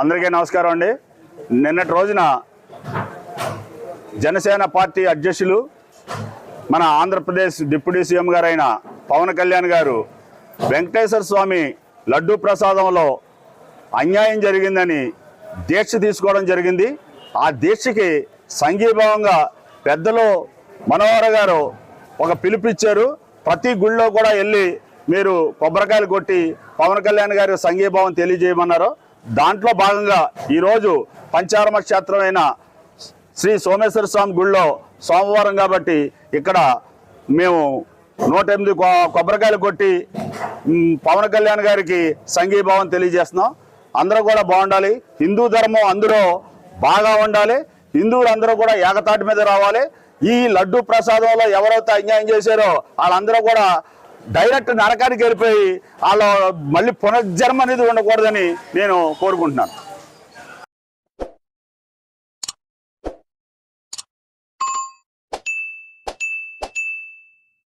అందరికీ నమస్కారం అండి. నిన్నటి రోజున జనసేన పార్టీ అధ్యక్షులు మన ఆంధ్రప్రదేశ్ డిప్యూటీ సీఎం గారైన పవన్ కళ్యాణ్ గారు వెంకటేశ్వర స్వామి లడ్డూ ప్రసాదంలో అన్యాయం జరిగిందని దీక్ష తీసుకోవడం జరిగింది. ఆ దీక్షకి సంఘీభావంగా పెద్దలు మనోహర గారు ఒక పిలుపిచ్చారు ప్రతి గుళ్ళో కూడా వెళ్ళి మీరు కొబ్బరికాయలు కొట్టి పవన్ కళ్యాణ్ గారి సంఘీభావం తెలియజేయమన్నారు. దాంట్లో భాగంగా ఈరోజు పంచారమ క్షేత్రమైన శ్రీ సోమేశ్వర స్వామి గుళ్ళో సోమవారం కాబట్టి ఇక్కడ మేము నూట ఎనిమిది కొబ్బరికాయలు కొట్టి పవన్ కళ్యాణ్ గారికి సంఘీభావం తెలియజేస్తున్నాం. అందరూ కూడా బాగుండాలి. హిందూ ధర్మం అందరూ బాగా ఉండాలి. హిందువులు అందరూ కూడా ఏకతాటి మీద రావాలి. ఈ లడ్డు ప్రసాదంలో ఎవరైతే అన్యాయం చేశారో వాళ్ళందరూ కూడా డైరెక్ట్ నరకానికి వెళ్ళిపోయి వాళ్ళు మళ్ళీ పునర్జన్మ అనేది ఉండకూడదని నేను కోరుకుంటున్నాను.